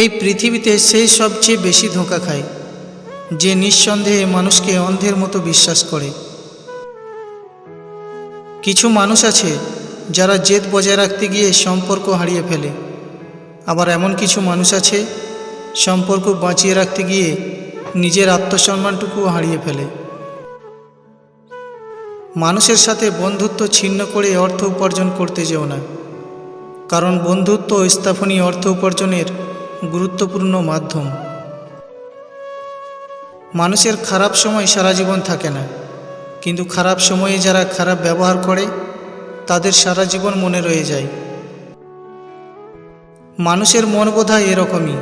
এই পৃথিবীতে সেই সবচেয়ে বেশি ধোঁকা খায়, যে নিঃসন্দেহে মানুষকে অন্ধের মতো বিশ্বাস করে। কিছু মানুষ আছে যারা জেদ বজায় রাখতে গিয়ে সম্পর্ক হারিয়ে ফেলে। আবার এমন কিছু মানুষ আছে সম্পর্ক বাঁচিয়ে রাখতে গিয়ে নিজের আত্মসম্মানটুকু হারিয়ে ফেলে। মানুষের সাথে বন্ধুত্ব ছিন্ন করে অর্থ উপার্জন করতে যেও না, কারণ বন্ধুত্ব স্থাপনী অর্থ উপার্জনের গুরুত্বপূর্ণ মাধ্যম। মানুষের খারাপ সময় সারা জীবন থাকে না। কিন্তু খারাপ সময়ে যারা খারাপ ব্যবহার করে, তাদের সারা জীবন মনে রয়ে যায়। মানুষের মন বোধহয় এরকমই।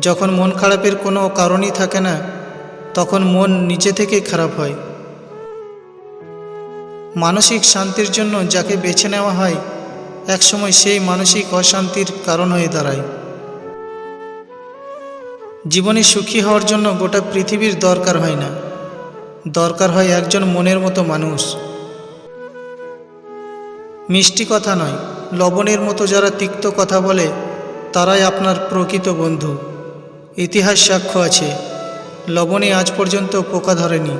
যখন মন খারাপের কোনো কারণই থাকে না, তখন মন নিজে থেকেই খারাপ হয়। মানসিক শান্তির জন্য যাকে বেছে নেওয়া হয়, একসময় সেই মানসিক অশান্তির কারণ হয়ে দাঁড়ায়। জীবনে সুখী হওয়ার জন্য গোটা পৃথিবীর দরকার হয় না। দরকার হয় একজন মনের মতো মানুষ। মিষ্টি কথা নয়, লবণের মতো যারা তিক্ত কথা বলে, তারাই আপনার প্রকৃত বন্ধু। ইতিহাস সাক্ষ্য আছে, লবণে আজ পর্যন্ত পোকা ধরেনি।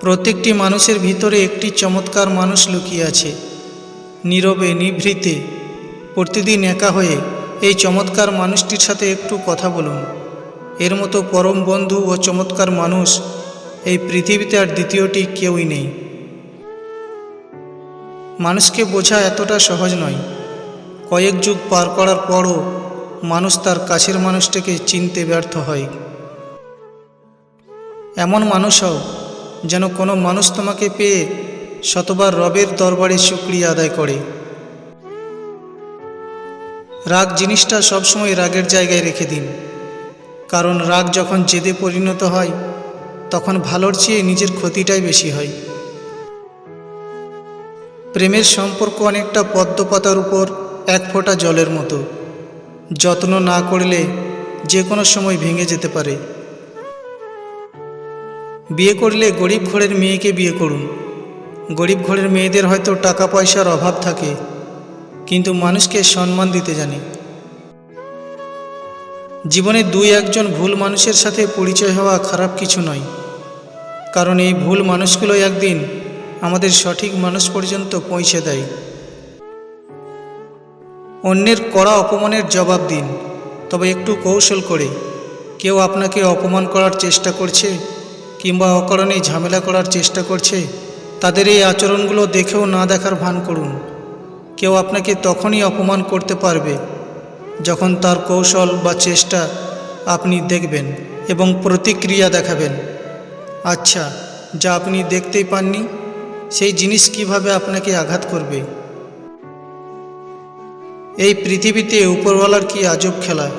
প্রত্যেকটি মানুষের ভিতরে একটি চমৎকার মানুষ লুকিয়ে আছে। নীরবে, নিভৃতে, প্রতিদিন একা হয়ে এই চমৎকার মানুষটির সাথে একটু কথা বলুন। এর মতো পরম বন্ধু ও চমৎকার মানুষ এই পৃথিবীতে আর দ্বিতীয়টি কেউই নেই। মানুষকে বোঝা এতটা সহজ নয়। কয়েক যুগ পার করার পরও মানুষ তার কাছের মানুষটাকে চিনতে ব্যর্থ হয়। এমন মানুষ হও যেন কোনো মানুষ তোমাকে পেয়ে শতবার রবের দরবারে শুক্রিয়া আদায় করে। রাগ জিনিসটা সবসময় রাগের জায়গায় রেখে দিন। কারণ রাগ যখন জেদে পরিণত হয়, তখন ভালোর চেয়ে নিজের ক্ষতিটাই বেশি হয়। প্রেমের সম্পর্ক অনেকটা পদ্মপাতার উপর এক ফোঁটা জলের মতো। যত্ন না করলে যে কোনো সময় ভেঙে যেতে পারে। বিয়ে করলে গরিব ঘরের মেয়েকে বিয়ে করুন। গরিব ঘরের মেয়েদের হয়তো টাকা পয়সার অভাব থাকে। কিন্তু মানুষকে সম্মান দিতে জানে। জীবনে দুই একজন ভুল মানুষের সাথে পরিচয় হওয়া খারাপ কিছু নয়। কারণ এই ভুল মানুষগুলো একদিন আমাদের সঠিক মানুষ পর্যন্ত পৌঁছে দেয়। অন্যের কড়া অপমানের জবাব দিন, তবে একটু কৌশল করে। কেউ আপনাকে অপমান করার চেষ্টা করছে কিংবা অকারণে ঝামেলা করার চেষ্টা করছে, তাদের এই আচরণগুলো দেখেও না দেখার ভান করুন। কেউ আপনাকে তখনই অপমান করতে পারবে যখন তার কৌশল বা চেষ্টা আপনি দেখবেন এবং প্রতিক্রিয়া দেখাবেন। আচ্ছা যা আপনি দেখতেই পাননি, সেই জিনিস কীভাবে আপনাকে আঘাত করবে? এই পৃথিবীতে উপরওয়ালার কি আজব খেলা?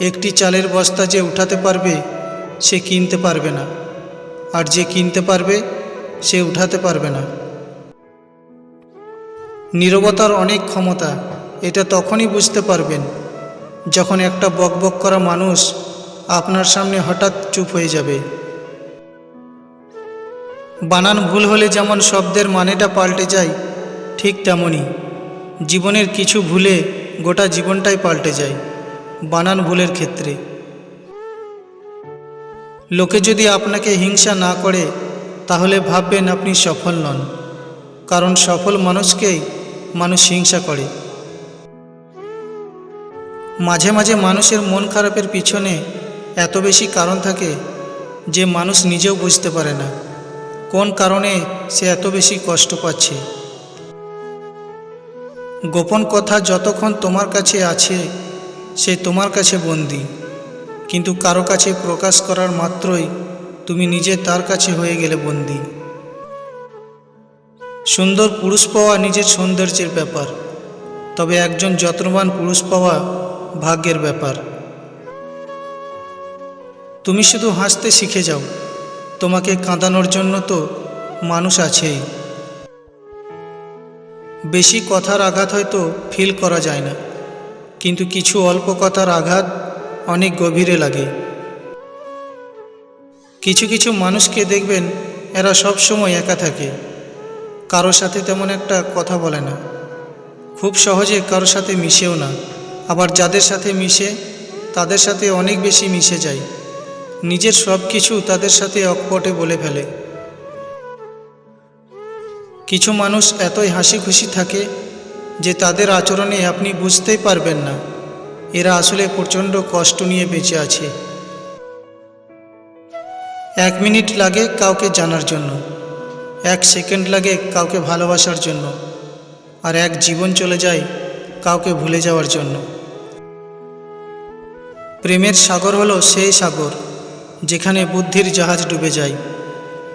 একটি চালের বস্তা যে উঠাতে পারবে, সে কিনতে পারবে না। আর যে কিনতে পারবে, সে উঠাতে পারবে না। নীরবতার অনেক ক্ষমতা, এটা তখনই বুঝতে পারবেন যখন একটা বকবক করা মানুষ আপনার সামনে হঠাৎ চুপ হয়ে যাবে। বানান ভুল হলে যেমন শব্দের মানেটা পাল্টে যায়, ঠিক তেমনই জীবনের কিছু ভুলে গোটা জীবনটাই পাল্টে যায়, বানান ভুলের ক্ষেত্রে। লোকে যদি আপনাকে হিংসা না করে, তাহলে ভাববেন আপনি সফল নন, কারণ সফল মানুষকেই মানুষ হিংসা করে। মাঝে মাঝে মানুষের মন খারাপের পিছনে এত বেশি কারণ থাকে যে মানুষ নিজেও বুঝতে পারে না কোন কারণে সে এত বেশি কষ্ট পাচ্ছে। গোপন কথা যতক্ষণ তোমার কাছে আছে, সে তোমার কাছে বন্দি। কিন্তু কারও কাছে প্রকাশ করার মাত্রই তুমি নিজে তার কাছে হয়ে গেলে বন্দি। সুন্দর পুরুষ পাওয়া নিজের সৌন্দর্যের ব্যাপার, তবে একজন যত্নবান পুরুষ পাওয়া ভাগ্যের ব্যাপার। তুমি শুধু হাসতে শিখে যাও, তোমাকে কাঁদানোর জন্য তো মানুষ আছেই। বেশি কথার আঘাত হয়তো ফিল করা যায় না, কিন্তু কিছু অল্প কথার আঘাত অনেক গভীরে লাগে। কিছু কিছু মানুষকে দেখবেন এরা সব সময় একা থাকে। কারোর সাথে তেমন একটা কথা বলে না। খুব সহজে কারোর সাথে মিশেও না। আবার যাদের সাথে মিশে, তাদের সাথে অনেক বেশি মিশে যায়। নিজের সব কিছু তাদের সাথে অকপটে বলে ফেলে। কিছু মানুষ এতই হাসি খুশি থাকে যে তাদের আচরণে আপনি বুঝতেই পারবেন না। এরা আসলে প্রচণ্ড কষ্ট নিয়ে বেঁচে আছে। এক মিনিট লাগে কাউকে জানার জন্য। এক সেকেন্ড লাগে কাউকে ভালোবাসার জন্য আর এক জীবন চলে যায় কাউকে ভুলে যাওয়ার জন্য। প্রেমের সাগর হলো সেই সাগর যেখানে বুদ্ধির জাহাজ ডুবে যায়।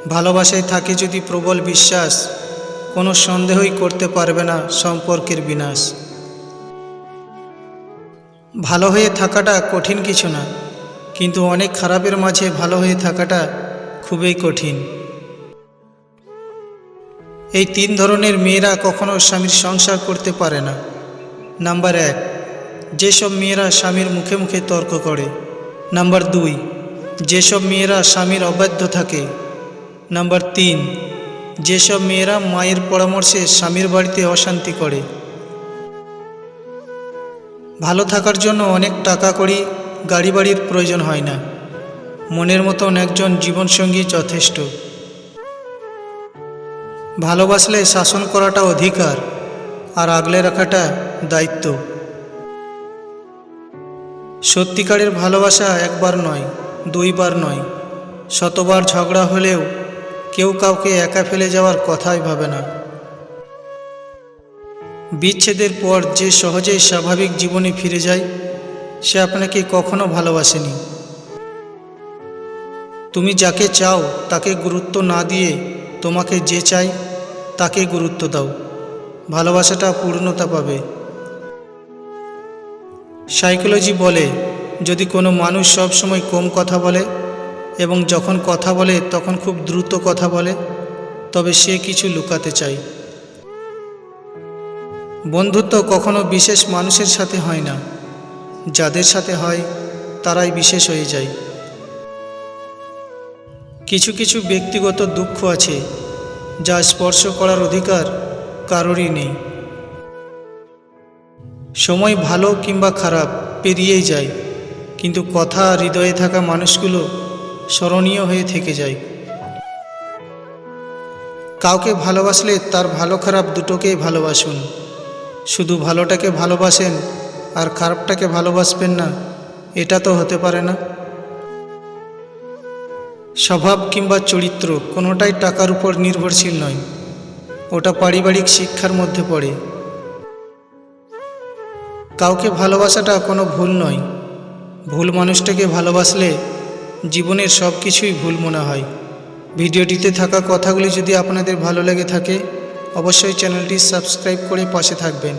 ভালোবাসায় থাকে যদি প্রবল বিশ্বাস, কোনো সন্দেহই করতে পারবে না সম্পর্কের বিনাশ। ভালো হয়ে থাকাটা কঠিন কিছু না, কিন্তু অনেক খারাপের মাঝে ভালো হয়ে থাকাটা খুবই কঠিন। এই তিন ধরনের মেয়েরা কখনো স্বামীর সংসার করতে পারে না। নাম্বার এক, যেসব মেয়েরা স্বামীর মুখে মুখে তর্ক করে। নাম্বার দুই, যেসব মেয়েরা স্বামীর অবাধ্য থাকে। নাম্বার তিন, যেসব মেয়েরা মায়ের পরামর্শে স্বামীর বাড়িতে অশান্তি করে। ভালো থাকার জন্য অনেক টাকা করি গাড়ি বাড়ির প্রয়োজন হয় না। মনের মতন একজন জীবনসঙ্গী যথেষ্ট। ভালোবাসলে শাসন করাটা অধিকার আর আগলে রাখাটা দায়িত্ব। সত্যিকারের ভালোবাসা একবার নয়, দুইবার নয়, শতবার ঝগড়া হলেও কেউ কাউকে একা ফেলে যাওয়ার কথাই ভাবে না। বিচ্ছেদের পর যে সহজেই স্বাভাবিক জীবনে ফিরে যায়, সে আপনাকে কখনো ভালোবাসেনি। তুমি যাকে চাও তাকে গুরুত্ব না দিয়ে তোমাকে যে চাই তাকে গুরুত্ব দাও। ভালোবাসাটা পূর্ণতা পাবে। সাইকোলজি বলে, যদি কোনো মানুষ সব সময় কম কথা বলে এবং যখন কথা বলে তখন খুব দ্রুত কথা বলে, তবে সে কিছু লুকাতে চায়। বন্ধুত্ব কখনো বিশেষ মানুষের সাথে হয় না। যাদের সাথে হয়, তারাই বিশেষ হয়ে যায়। কিছু কিছু ব্যক্তিগত দুঃখ আছে যা স্পর্শ করার অধিকার কারোরই নেই। সময় ভালো কিংবা খারাপ পেরিয়েই যায়, কিন্তু কথা হৃদয়ে থাকা মানুষগুলো স্মরণীয় হয়ে থেকে যায়। কাউকে ভালোবাসলে তার ভালো খারাপ দুটোকেই ভালোবাসুন। শুধু ভালোটাকে ভালোবাসেন আর খারাপটাকে ভালোবাসবেন না, এটা তো হতে পারে না। স্বভাব কিংবা চরিত্র কোনোটাই টাকার উপর নির্ভরশীল নয়। ওটা পারিবারিক শিক্ষার মধ্যে পড়ে। কাউকে ভালোবাসাটা কোনো ভুল নয়। ভুল মানুষটাকে ভালোবাসলে জীবনের সব কিছুই ভুল মনে হয়। ভিডিওটিতে থাকা কথাগুলি যদি আপনাদের ভালো লেগে থাকে, অবশ্যই চ্যানেলটি সাবস্ক্রাইব করে পাশে থাকবেন।